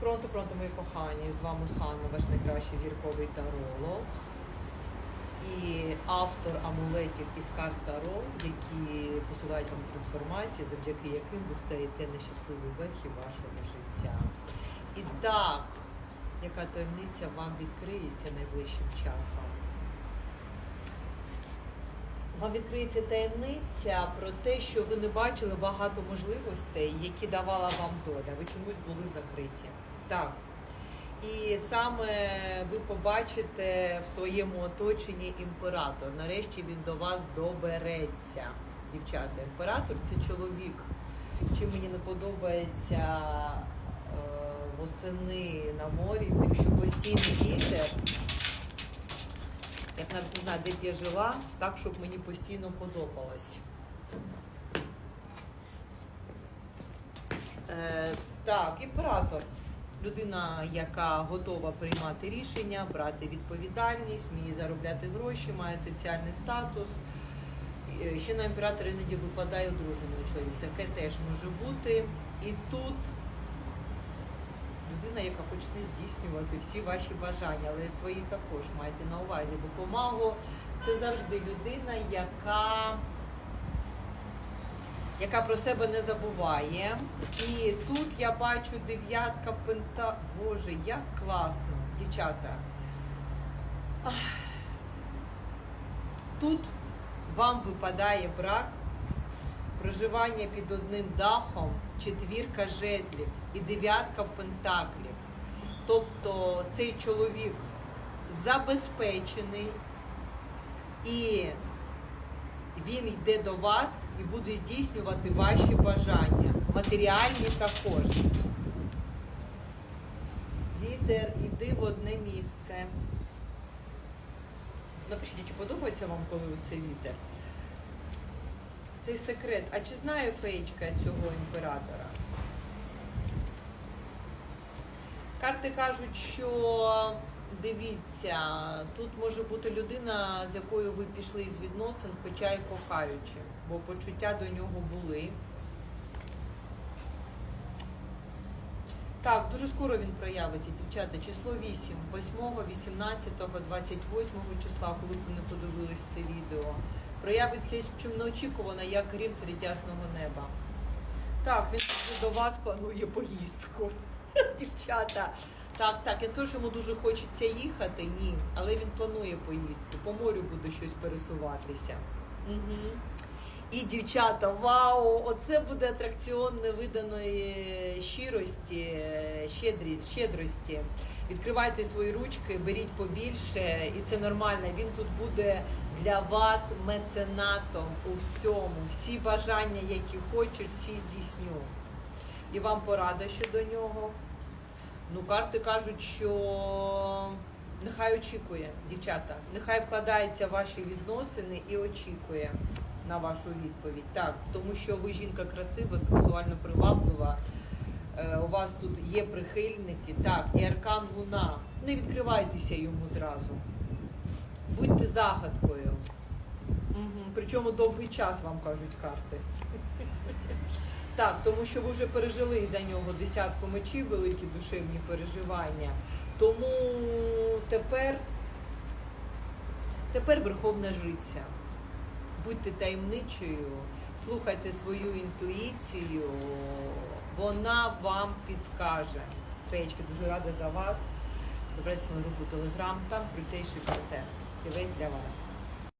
Пронто, пронто, мої кохані, з вами Ханна, ваш найкращий зірковий таролог і автор амулетів із карт Таро, які посилають вам трансформації, завдяки яким ви стаєте на вехі вашого життя. І так, яка таємниця вам відкриється найближчим часом? Вам відкриється таємниця про те, що ви не бачили багато можливостей, які давала вам доля. Ви чомусь були закриті. Так. І саме ви побачите в своєму оточенні імператор. Нарешті він до вас добереться. Дівчата, імператор це чоловік. Чим мені не подобається е, восени на морі, тим, що постійний вітер. Я б навіть не знаю, де б я жила, так, щоб мені постійно подобалось. Е, так, імператор. Людина, яка готова приймати рішення, брати відповідальність, вміє заробляти гроші, має соціальний статус. Е, Ще на імператора іноді випадає одружений чоловік. Таке теж може бути. І тут людина, яка почне здійснювати всі ваші бажання, але свої також майте на увазі. Бо помагу це завжди людина, яка, яка про себе не забуває. І тут я бачу дев'ятка пента. Боже, як класно, дівчата. Тут вам випадає брак, проживання під одним дахом, четвірка жезлів і дев'ятка пентаклів. Тобто цей чоловік забезпечений і він йде до вас і буде здійснювати ваші бажання, матеріальні також. Вітер, іди в одне місце. Напишіть, чи подобається вам, коли це вітер? Цей секрет. А чи знає феєчка цього імператора? Карти кажуть, що дивіться, тут може бути людина, з якою ви пішли з відносин, хоча й кохаючи, бо почуття до нього були. Так, дуже скоро він проявиться, дівчата. Число 8, 8, 18, 28 числа, коли б не подивились це відео. Проявиться чим неочікувано, як грім серед ясного неба. Так, він до вас планує поїздку. Дівчата. Так, так, я скажу, що йому дуже хочеться їхати, ні, але він планує поїздку. По морю буде щось пересуватися. Угу. І дівчата, вау! Оце буде атракціон невиданої щирості, щедрі, щедрості. Відкривайте свої ручки, беріть побільше, і це нормально. Він тут буде для вас меценатом у всьому. Всі бажання, які хочуть, всі здійсню. І вам порада щодо нього. Ну, карти кажуть, що нехай очікує, дівчата, нехай вкладається в ваші відносини і очікує на вашу відповідь. Так, тому що ви жінка красива, сексуально приваблива. Е, у вас тут є прихильники, так, і аркан Луна. Не відкривайтеся йому зразу. Будьте загадкою. Угу. Причому довгий час вам кажуть карти. Так, тому що ви вже пережили за нього десятку мечів, великі душевні переживання. Тому тепер, тепер верховна жриця. Будьте таємничою, слухайте свою інтуїцію, вона вам підкаже. Феєчки, дуже рада за вас. Добрайтесь в мою групу Телеграм, там крутейший контент. І весь для вас.